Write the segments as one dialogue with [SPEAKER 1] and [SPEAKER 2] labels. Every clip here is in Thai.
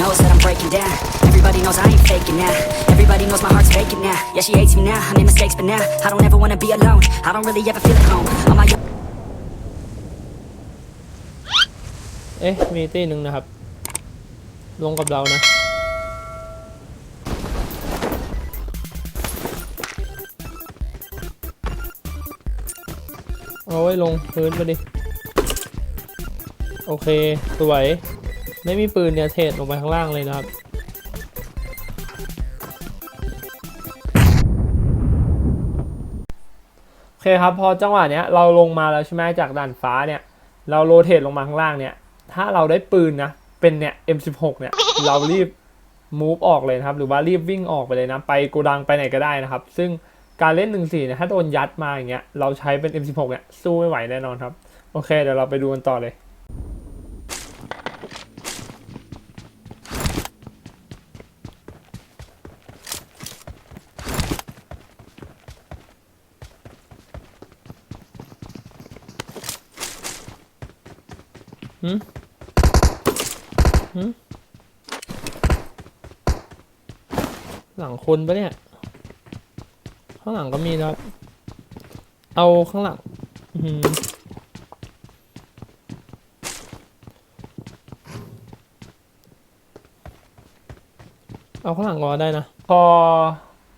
[SPEAKER 1] knows that I'm breaking down. Everybody knows I ain't faking now. Everybody knows my heart's vacant now. Yeah, she hates me now. I made mistakes, but now I don't ever wanna be alone. I don't really ever feel at home. On my
[SPEAKER 2] เอ๊ะ มีตีหนึ่งนะครับ ลงกับเรานะ เอาไว้ลงพื้นไปดิ โอเค สวย ไม่มีปืนเนี่ยเทรดลงไปข้างล่างเลยนะครับโอเคครับพอจังหวะเนี้ยเราลงมาแล้วใช่ไหมจากด่านฟ้าเนี่ย เราโรเทตลงมาข้างล่างเนี่ย ถ้าเราได้ปืนนะเป็นเนี่ย M16 เนี่ยเรารีบ move ออกเลยนะครับ หรือว่ารีบวิ่งออกไปเลยนะ ไปโกดังไปไหนก็ได้นะครับ ซึ่งการเล่น 1-4เนี่ยถ้าโดนยัดมาอย่างเงี้ยเราใช้เป็น M16 เนี่ยสู้ไม่ไหวแน่นอนครับ โอเค เดี๋ยวเราไปดูกันต่อเลย หืมหืมหลังคนปะเนี่ย ข้างหลังก็มีนะครับ เอาข้างหลังหือเอาข้างหลังก็ได้นะ พอ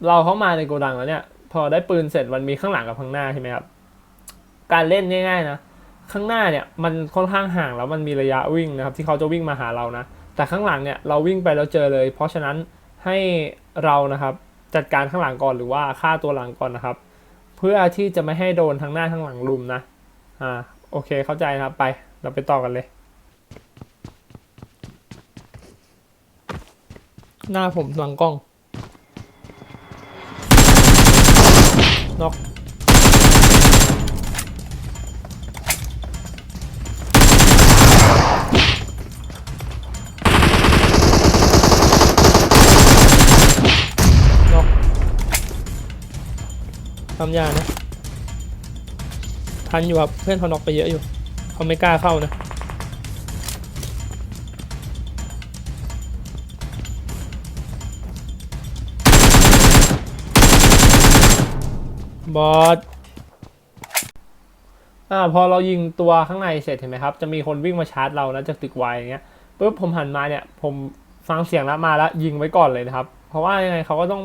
[SPEAKER 2] เราเข้ามาในโกดังแล้วเนี่ย พอได้ปืนเสร็จมันมีข้างหลังกับข้างหน้าใช่ไหมครับ การเล่นง่ายๆนะ ข้างหน้าเนี่ยมันค่อนข้างห่างแล้วมันมีระยะวิ่งนะครับที่เขาจะวิ่งมาหาเรานะ แต่ข้างหลังเนี่ยเราวิ่งไปแล้วเจอเลย เพราะฉะนั้นให้เรานะครับจัดการข้างหลังก่อนหรือว่าฆ่าตัวหลังก่อนนะครับ เพื่อที่จะไม่ให้โดนทั้งหน้าทั้งหลังลุมนะอ่าโอเคเข้าใจนะครับไปเราไปต่อกันเลย หน้าผมหลังกล้องน็อก ทำยานะทันอยู่ครับเพื่อนเขาน็อกไปเยอะอยู่เขาไม่กล้าเข้านะบอสอ่าพอเรายิงตัวข้างในเสร็จเห็นไหมครับ จะมีคนวิ่งมาชาร์จเรานะจากตึกวายอย่างเงี้ยปุ๊บผมหันมาเนี่ย ผมฟังเสียงแล้วมาแล้วยิงไว้ก่อนเลยนะครับ เพราะว่ายังไงเขาก็ต้อง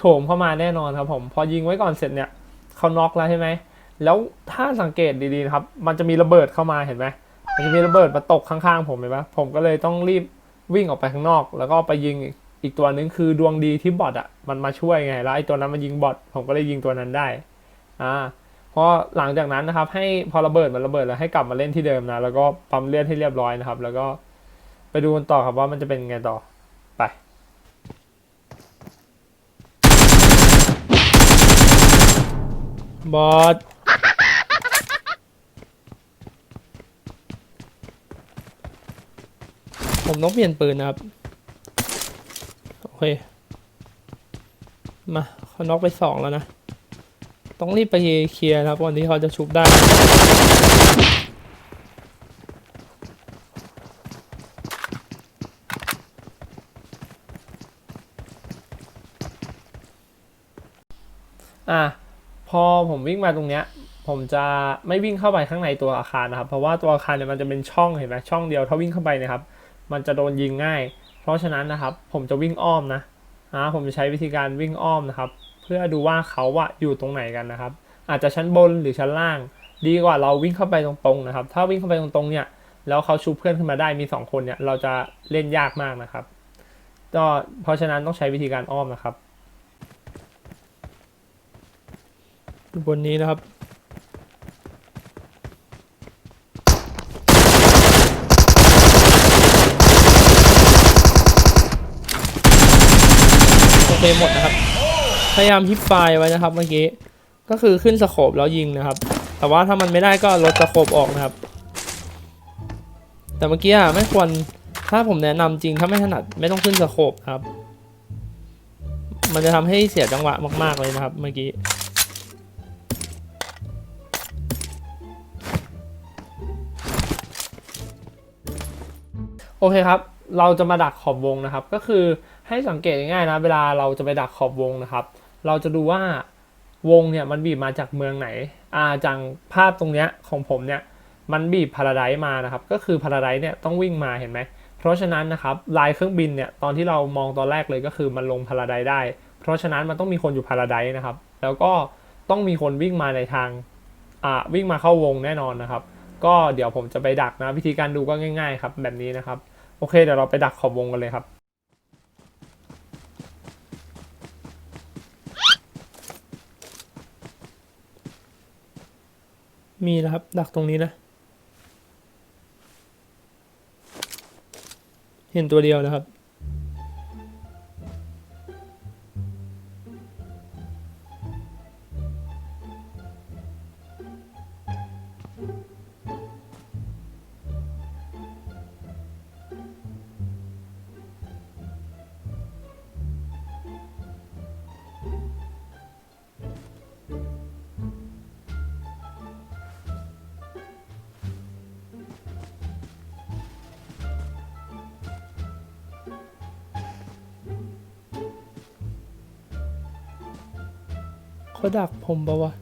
[SPEAKER 2] โถมเข้ามาแน่นอนครับผม พอยิงไว้ก่อนเสร็จเนี่ยเขาน็อกแล้วใช่ไหม แล้วถ้าสังเกตดีๆนะครับ มันจะมีระเบิดเข้ามาเห็นไหมมันจะมีระเบิดมาตกข้างๆผมเห็นไหมผมก็เลยต้องรีบวิ่งออกไปข้างนอก แล้วก็ไปยิงอีกตัวนึงคือดวงดีที่บอทอะมันมาช่วยไงแล้วไอ้ตัวนั้นมันยิงบอทผมก็เลยยิงตัวนั้นได้อ่าพอหลังจากนั้นนะครับ ให้พอระเบิดมันระเบิดแล้วให้กลับมาเล่นที่เดิมนะแล้วก็ปั๊มเลือดให้เรียบร้อยนะครับ แล้วก็ไปดูกันต่อครับว่ามันจะเป็นไงต่อ ไป บอสผมต้องเปลี่ยนปืนนะครับ โอเค มาเขาน็อกไปสองแล้วนะ ต้องรีบไปเคลียร์นะครับก่อนที่เขาจะชุบได้อะ พอผมวิ่งมาตรงเนี้ยผมจะไม่วิ่งเข้าไปข้างในตัวอาคารนะครับ เพราะว่าตัวอาคารเนี่ยมันจะเป็นช่องเห็นไหมช่องเดียวถ้าวิ่งเข้าไปนะครับ มันจะโดนยิงง่าย เพราะฉะนั้นนะครับ ผมจะวิ่งอ้อมนะอ่าผมจะใช้วิธีการวิ่งอ้อมนะครับ เพื่อดูว่าเขาอะอยู่ตรงไหนกันนะครับ อาจจะชั้นบนหรือชั้นล่าง ดีกว่าเราวิ่งเข้าไปตรงๆนะครับ ถ้าวิ่งเข้าไปตรงๆเนี่ยแล้วเขาชูเพื่อนขึ้นมาได้มีสองคนเนี่ยเราจะเล่นยากมากนะครับก็เพราะฉะนั้นต้องใช้วิธีการอ้อมนะครับอยู่ บนนี้นะครับ โอเคหมดนะครับ พยายามฮิปไฟไว้นะครับเมื่อกี้ ก็คือขึ้นสโคปแล้วยิงนะครับ แต่ว่าถ้ามันไม่ได้ก็ลดสโคปออกนะครับ แต่เมื่อกี้อะไม่ควร ถ้าผมแนะนำจริงถ้าไม่ถนัดไม่ต้องขึ้นสโคปครับ มันจะทำให้เสียจังหวะมาก ๆเลยนะครับ เมื่อกี้ โอเคครับ เราจะมาดักขอบวงนะครับ ก็คือให้สังเกตง่ายๆนะ เวลาเราจะไปดักขอบวงนะครับ เราจะดูว่าวงเนี่ยมันบีบมาจากเมืองไหน อ่าจากภาพตรงเนี้ยของผมเนี่ยมันบีบพาราไดซ์มานะครับ ก็คือพาราไดซ์เนี่ยต้องวิ่งมาเห็นไหม เพราะฉะนั้นนะครับลายเครื่องบินเนี่ยตอนที่เรามองตอนแรกเลยก็คือมันลงพาราไดซ์ได้ เพราะฉะนั้นมันต้องมีคนอยู่พาราไดซ์นะครับ แล้วก็ต้องมีคนวิ่งมาในทางอ่าวิ่งมาเข้าวงแน่นอนนะครับ ก็เดี๋ยวผมจะไปดักนะ วิธีการดูก็ง่าย ๆ ครับ แบบนี้นะครับ โอเคเดี๋ยวเราไปดักขอบวงกันเลยครับ มีนะครับ ดักตรงนี้นะ เห็นตัวเดียวนะครับ เขาดักผมปะวะต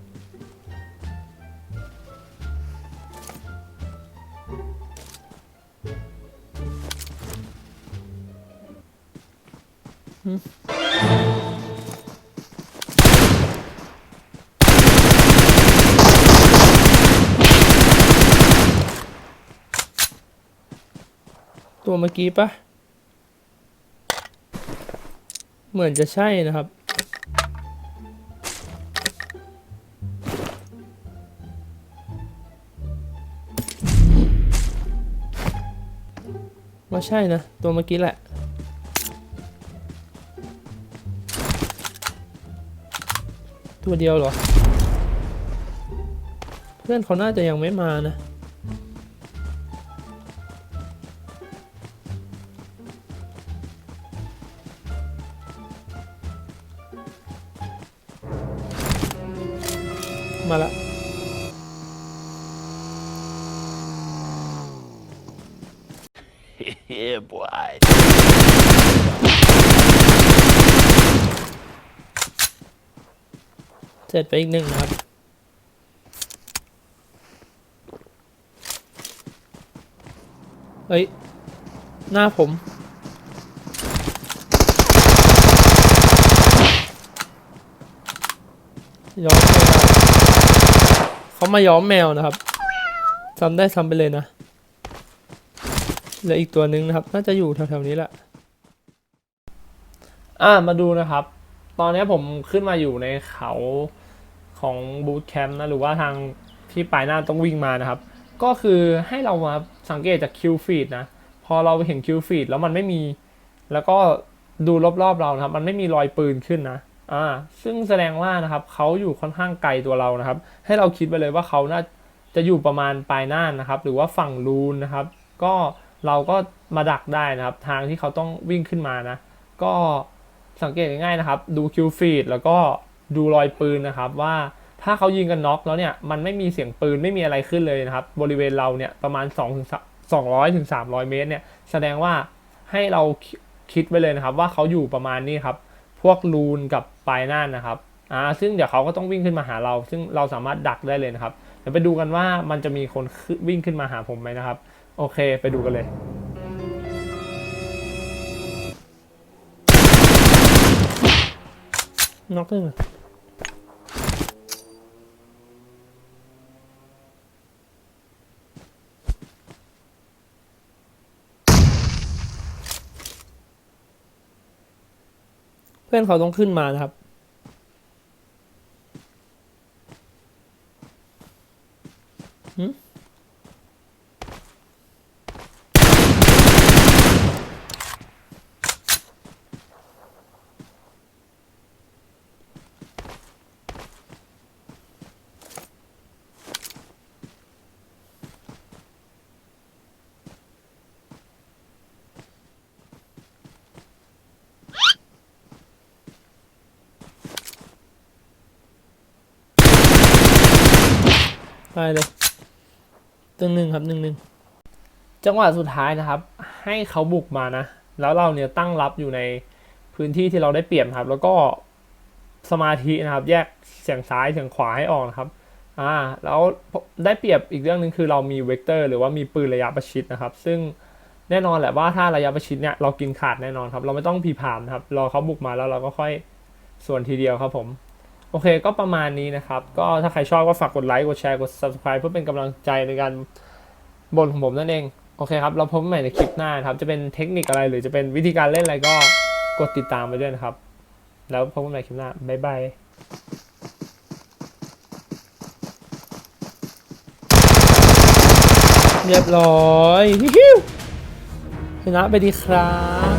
[SPEAKER 2] ัวเมื่อกี้ปะเหมือนจะใช่นะครับ ว่าใช่นะ ตัวเมื่อกี้แหละ ตัวเดียวเหรอ เพื่อนเขาน่าจะยังไม่มานะ
[SPEAKER 3] yeah, boy.
[SPEAKER 2] เสร็จไปอีกหนึ่งนะครับ เฮ้ย หน้าผม ย้อมแมวเขามาย้อมแมวนะครับซ้ำได้ซ้ำไปเลยนะ เหลืออีกตัวหนึ่งนะครับ น่าจะอยู่แถวๆนี้แหละ อ่ามาดูนะครับ ตอนนี้ผมขึ้นมาอยู่ในเขาของบูตแคมป์นะ หรือว่าทางที่ปลายหน้าต้องวิ่งมานะครับ ก็คือให้เรามาสังเกตจากคิวฟีดนะ พอเราเห็นคิวฟีดแล้วมันไม่มี แล้วก็ดูรอบๆเรานะครับ มันไม่มีรอยปืนขึ้นนะอ่าซึ่งแสดงว่านะครับเขาอยู่ค่อนข้างไกลตัวเรานะครับ ให้เราคิดไปเลยว่าเขาน่าจะอยู่ประมาณปลายหน้านะครับ หรือว่าฝั่งรูนนะครับ ก็ เราก็มาดักได้นะครับ ทางที่เขาต้องวิ่งขึ้นมานะ ก็สังเกตง่ายๆนะครับ ดูคิวฟีดแล้วก็ดูรอยปืนนะครับว่าถ้าเขายิงกันน็อกแล้วเนี่ยมันไม่มีเสียงปืนไม่มีอะไรขึ้นเลยนะครับ บริเวณเราเนี่ยประมาณ2ถึง200ถึง300 เมตรเนี่ยแสดงว่าให้เราคิดไว้เลยนะครับ ว่าเขาอยู่ประมาณนี้ครับ พวกรูนกับปลายน่านนะครับอ่าซึ่งเดี๋ยวเขาก็ต้องวิ่งขึ้นมาหาเรา ซึ่งเราสามารถดักได้เลยนะครับเดี๋ยวไปดูกันว่ามันจะมีคนวิ่งขึ้นมาหาผมไหมนะครับ โอเค ไปดูกันเลย น็อกได้ไหมเพื่อนเขาต้องขึ้นมานะครับ หืม ไปเลยตึงหนึ่งครับหนึ่งหนึ่งจังหวะสุดท้ายนะครับ ให้เขาบุกมานะ แล้วเราเนี่ยตั้งรับอยู่ในพื้นที่ที่เราได้เปรียบครับ แล้วก็สมาธินะครับ แยกเสียงซ้ายเสียงขวาให้ออกนะครับอ่าแล้วได้เปรียบอีกเรื่องหนึ่งคือเรามีเวกเตอร์ หรือว่ามีปืนระยะประชิดนะครับ ซึ่งแน่นอนแหละว่าถ้าระยะประชิดเนี่ยเรากินขาดแน่นอนครับ เราไม่ต้องพีพามนะครับรอเขาบุกมาแล้วเราก็ค่อยส่วนทีเดียวครับผม โอเคก็ประมาณนี้นะครับ ก็ถ้าใครชอบก็ฝากกดไลค์กดแชร์กด subscribe เพื่อเป็นกำลังใจในการบ่นของผมนั่นเอง โอเคครับ เราพบกันใหม่ในคลิปหน้าครับ จะเป็นเทคนิคอะไรหรือจะเป็นวิธีการเล่นอะไรก็กดติดตามไปด้วยนะครับ แล้วพบกันใหม่คลิปหน้า บ๊ายบายเรียบร้อยฮิวชนะไปดีครับ